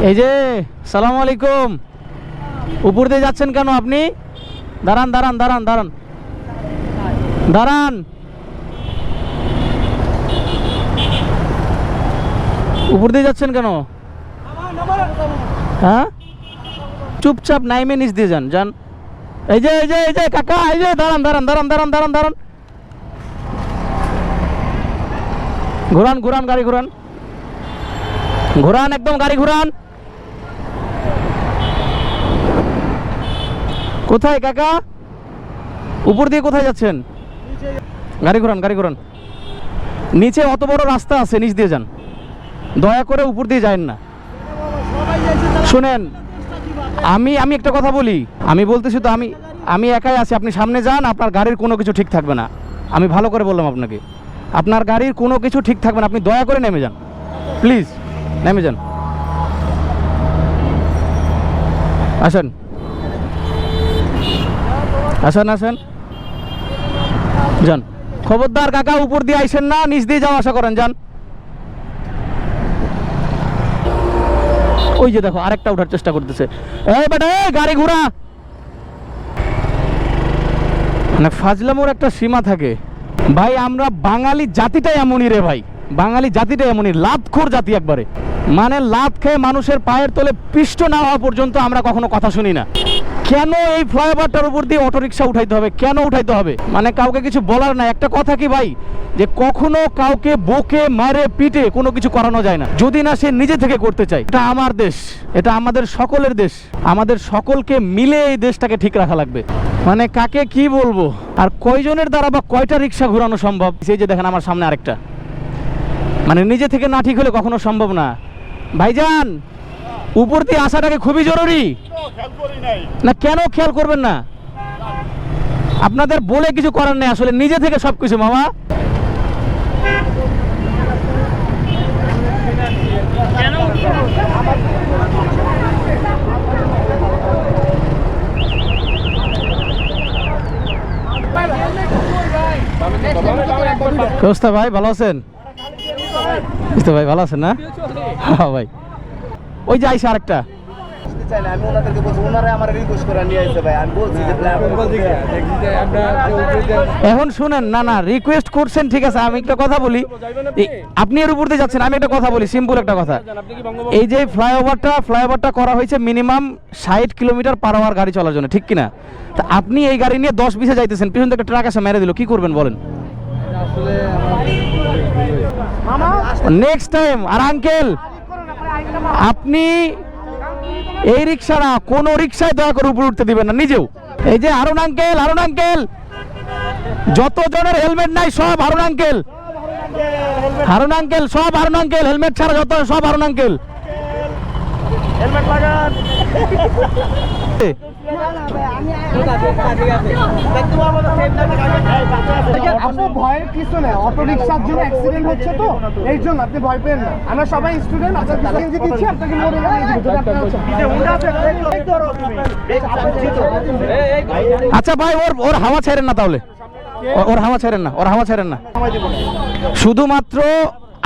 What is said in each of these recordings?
এই যে, সালাম আলাইকুম। উপর দিয়ে যাচ্ছেন কেন আপনি? দাঁড়ান দাঁড়ান দাঁড়ান দাঁড়ান। দাঁড়ান। উপর দিয়ে যাচ্ছেন কেন? হ্যাঁ? চুপচাপ নাইমে নিচ দিয়ে যান যান। এই যে এই যে এই যে, কাকা, এই যে, দাঁড়ান দাঁড়ান দাঁড়ান দাঁড়ান দাঁড়ান দাঁড়ান। ঘোরান, ঘুরান, গাড়ি ঘুরান। ঘোরান, একদম গাড়ি ঘোরান। কোথায় কাকা? উপর দিয়ে কোথায় যাচ্ছেন? গাড়ি ঘোরান গাড়ি ঘোরান। নিচে অত বড় রাস্তা আছে, নিচ দিয়ে যান। দয়া করে উপর দিয়ে যায়েন না। শুনেন, আমি আমি একটা কথা বলি। আমি বলতেছি তো, আমি আমি একাই আছি। আপনি সামনে যান, আপনার গাড়ির কোনো কিছু ঠিক থাকবে না। আমি ভালো করে বললাম আপনাকে। আপনার গাড়ির কোনো কিছু ঠিক থাকবে না। আপনি দয়া করে নেমে যান। প্লিজ, নেমে যান। আসেন। আসেন আসেন। যান। খবরদার কাকা উপর দিয়ে আইসেন না, নিচ দিয়ে যাওয়া আশা করেন, যান। ওই যে দেখো, আরেকটা ওঠার চেষ্টা করতেছে। এই বেটা গাড়ি ঘোড়া মানে ফাজলামোর একটা সীমা থাকে। ভাই, আমরা বাঙালি জাতিটাই এমনই রে ভাই। বাঙালি জাতিটাই এমনই লাভখোর জাতি একবারে। মানে লাভ খেয়ে মানুষের পায়ের তলে পিষ্ট না হওয়া পর্যন্ত আমরা কখনো কথা শুনি না। কেন এই ফ্লাইওভারটার উপর দিয়ে অটোরিকশা উঠাইতে হবে? কেন উঠাইতে হবে? মানে কাউকে কিছু বলার না একটা কথা কি ভাই? যে কখনো কাউকে বকে, মারে, পিটে কোনো কিছু করানো যায় না। যদি না সে নিজে থেকে করতে চায়। এটা আমার দেশ। এটা আমাদের সকলের দেশ। আমাদের সকলকে মিলে এই দেশটাকে ঠিক রাখা লাগবে। মানে কাকে কি বলব? আর কয়জনের দ্বারা বা কয়টা রিক্সা ঘোরানো সম্ভব? সেই যে দেখেন আমার সামনে আরেকটা। মানে নিজে থেকে না ঠিক হলে কখনো সম্ভব না। ভাইজান, উপর দিয়ে আসাটাকে খুবই জরুরি। না, কেন খেয়াল করবেন না? আপনাদের বলে কিছু করার নেই আসলে, নিজে থেকে সব কিছু মামা ভাই, ভালো আছেন? ভাই, ভালো আছেন না? হ্যাঁ ভাই। ওই যে আইসা আরেকটা। আসতে চাই না আমি ওনাদেরকে বলছি ওনারা আমার রিকোয়েস্ট করে নিয়ে আসছে ভাই। আমি বলছি যে এখন শুনেন না না রিকোয়েস্ট করছেন ঠিক আছে আমি একটা কথা বলি। আপনি? এর উপর দিয়ে যাচ্ছেন আমি একটা কথা বলি সিম্পল একটা কথা। এই যে ফ্লাইওভারটা ফ্লাইওভারটা করা হয়েছে মিনিমাম ষাট কিলোমিটার পার আওয়ার গাড়ি চলার জন্য ঠিক কিনা? তা আপনি এই গাড়ি নিয়ে দশ বিশে যাইতেছেন পিছন থেকে ট্রাক এসে মেরে দিল কি করবেন বলেন? নেক্সট টাইম আর আঙ্কেল আপনি এই রিক্সা না কোনো রিক্সায় দয়া করে উপরে উঠতে দিবেন না নিজেও। এই যে হারুন আঙ্কেল হারুন আঙ্কেল! যত জনের হেলমেট নাই সব হারুন আঙ্কেল। হারুন আঙ্কেল সব হারুন আঙ্কেল হেলমেট ছাড়া যত সব হারুন আঙ্কেল। হেলমেট লাগান। আচ্ছা ভাই, ওর ওর হাওয়া ছেড়েন না তাহলে। ওর হাওয়া ছেড়েন না, ওর হাওয়া ছেড়েন না। শুধুমাত্র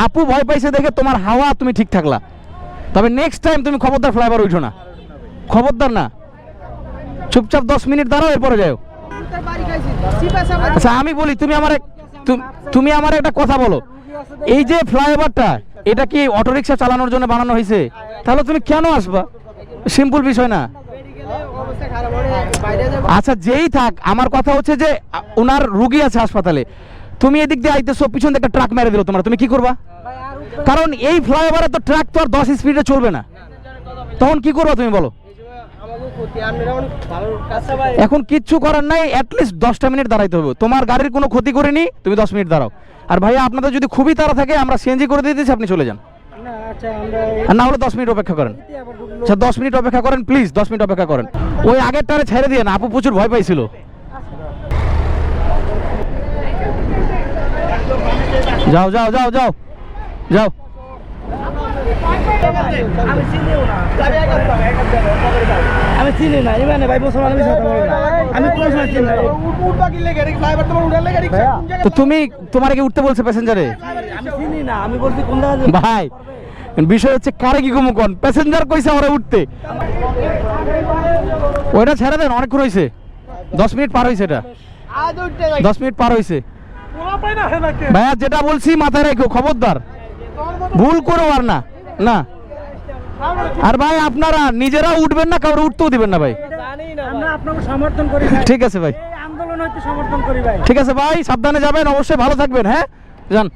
আপু ভয় পাইছে দেখে তোমার হাওয়া তুমি ঠিক থাকলা। তবে নেক্সট টাইম তুমি খবরদার ফ্লাইওভার উঠো না। খবরদার না। চুপচাপ দশ মিনিট দাঁড়াও, এরপরে যাও আচ্ছা আমি বলি, তুমি আমার তুমি আমার একটা কথা বলো। এই যে ফ্লাইওভারটা, এটা কি অটোরিকশা চালানোর জন্য বানানো হয়েছে? তাহলে তুমি কেন আসবা? সিম্পল বিষয় না। আচ্ছা যেই থাক, আমার কথা হচ্ছে যে ওনার রুগী আছে হাসপাতালে। তুমি এদিক দিয়ে আইতেছো, পিছন থেকে ট্রাক মেরে দিল তোমার, তুমি কি করবা? কারণ এই ফ্লাইওভারে তো ট্রাক তো আর দশ স্পিডে চলবে না। তখন কি করবা তুমি বলো? এখন কিচ্ছু করার নাই অ্যাটলিস্ট দশটা মিনিট দাঁড়াইতে হবে। তোমার গাড়ির কোনো ক্ষতি করিনি তুমি দশ মিনিট দাঁড়াও। আর ভাইয়া আপনাদের যদি খুবই তাড়া থাকে আমরা সিএনজি করে দিয়ে দিচ্ছি আপনি চলে যান। আর না হলে দশ মিনিট অপেক্ষা করেন। আচ্ছা দশ মিনিট অপেক্ষা করেন প্লিজ দশ মিনিট অপেক্ষা করেন। ওই আগের টারে ছেড়ে দিয়ে না আপু প্রচুর ভয় পাইছিল। যাও যাও যাও যাও যাও। আমি চিনি না ইমানে ভাই আমি সাথে বলি না। আমি কোন সময় চিনি না। উঠবা কি লেগে ফ্লাইওভার তোমার লেগে রিক্সা তো তুমি তোমার কি উঠতে বলছে প্যাসেঞ্জারে? আমি চিনি না আমি বলছি কোন জায়গা ভাই বিষয় হচ্ছে কারে কি কমু কোন? প্যাসেঞ্জার কইছে আমরা উঠতে। ওইটা ছেড়ে দেন অনেক হয়েছে দশ মিনিট পার হয়েছে এটা। দশ মিনিট পার হয়েছে ভাইয়া যেটা বলছি মাথায় রেখো খবরদার। ভুল করো আর না। না। আর ভাই আপনারা নিজেরা উঠবেন না কারোর উঠতেও দিবেন না ভাই। সমর্থন করি ঠিক আছে ভাই। আন্দোলন হইতে সমর্থন করি ভাই। ঠিক আছে ভাই সাবধানে যাবেন অবশ্যই ভালো থাকবেন হ্যাঁ? যান।